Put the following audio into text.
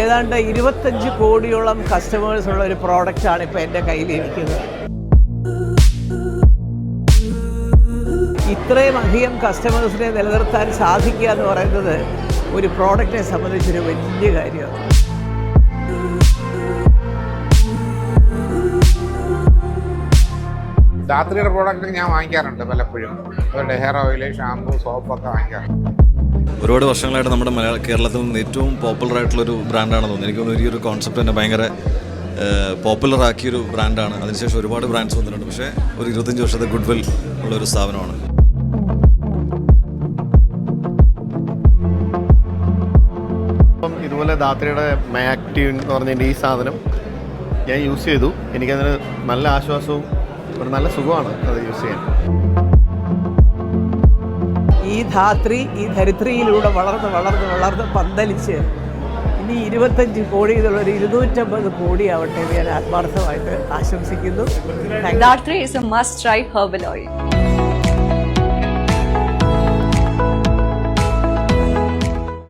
ഏതാണ്ട് ഇരുപത്തഞ്ച് കോടിയോളം കസ്റ്റമേഴ്സ് ഉള്ള ഒരു പ്രോഡക്റ്റ് പ്രോഡക്റ്റാണ് ഇപ്പോൾ എന്റെ കയ്യിലിരിക്കുന്നത്. ഇത്രയും അധികം കസ്റ്റമേഴ്സിനെ നിലനിർത്താൻ സാധിക്കുക എന്ന് പറയുന്നത് ഒരു പ്രോഡക്റ്റിനെ സംബന്ധിച്ചൊരു വലിയ കാര്യമാണ്. ധാത്രിയുടെ പ്രോഡക്റ്റ് ഞാൻ വാങ്ങിക്കാറുണ്ട് പലപ്പോഴും. അവരുടെ ഹെയർ ഓയിൽ ഷാമ്പു സോപ്പൊക്കെ വാങ്ങിക്കാറുണ്ട്. ഒരുപാട് വർഷങ്ങളായിട്ട് നമ്മുടെ മലയാള കേരളത്തിൽ നിന്ന് ഏറ്റവും പോപ്പുലർ ആയിട്ടുള്ളൊരു ബ്രാൻഡാണെന്ന് തോന്നുന്നു. എനിക്ക് തോന്നുന്നു ഈ ഒരു കോൺസെപ്റ്റ് തന്നെ ഭയങ്കര പോപ്പുലർ ആക്കിയൊരു ബ്രാൻഡാണ് അതിനുശേഷം ഒരുപാട് ബ്രാൻഡ്സ് വന്നിട്ടുണ്ട്. പക്ഷേ ഒരു ഇരുപത്തഞ്ച് വർഷത്തെ ഗുഡ് വിൽ ഉള്ള ഒരു സ്ഥാപനമാണ്. അപ്പം ഇതുപോലെ ദാത്രയുടെ മാക്റ്റീവ് എന്ന് പറഞ്ഞതിന്റെ ഈ സാധനം ഞാൻ യൂസ് ചെയ്തു. എനിക്കതിന് നല്ല ആശ്വാസവും ഒരു നല്ല സുഖമാണ് അത് യൂസ് ചെയ്യാൻ. ഈ ധാത്രി ഈ ധരിത്രിയിലൂടെ വളർന്ന് വളർന്ന് വളർന്ന് പന്തലിച്ച് ഇനി ഇരുപത്തഞ്ച് കോടി എന്നുള്ളൊരു ഇരുന്നൂറ്റമ്പത് കോടി ആവട്ടെ ഞാൻ ആത്മാർത്ഥമായിട്ട് ആശംസിക്കുന്നു Dhathri is a must try herbal oil.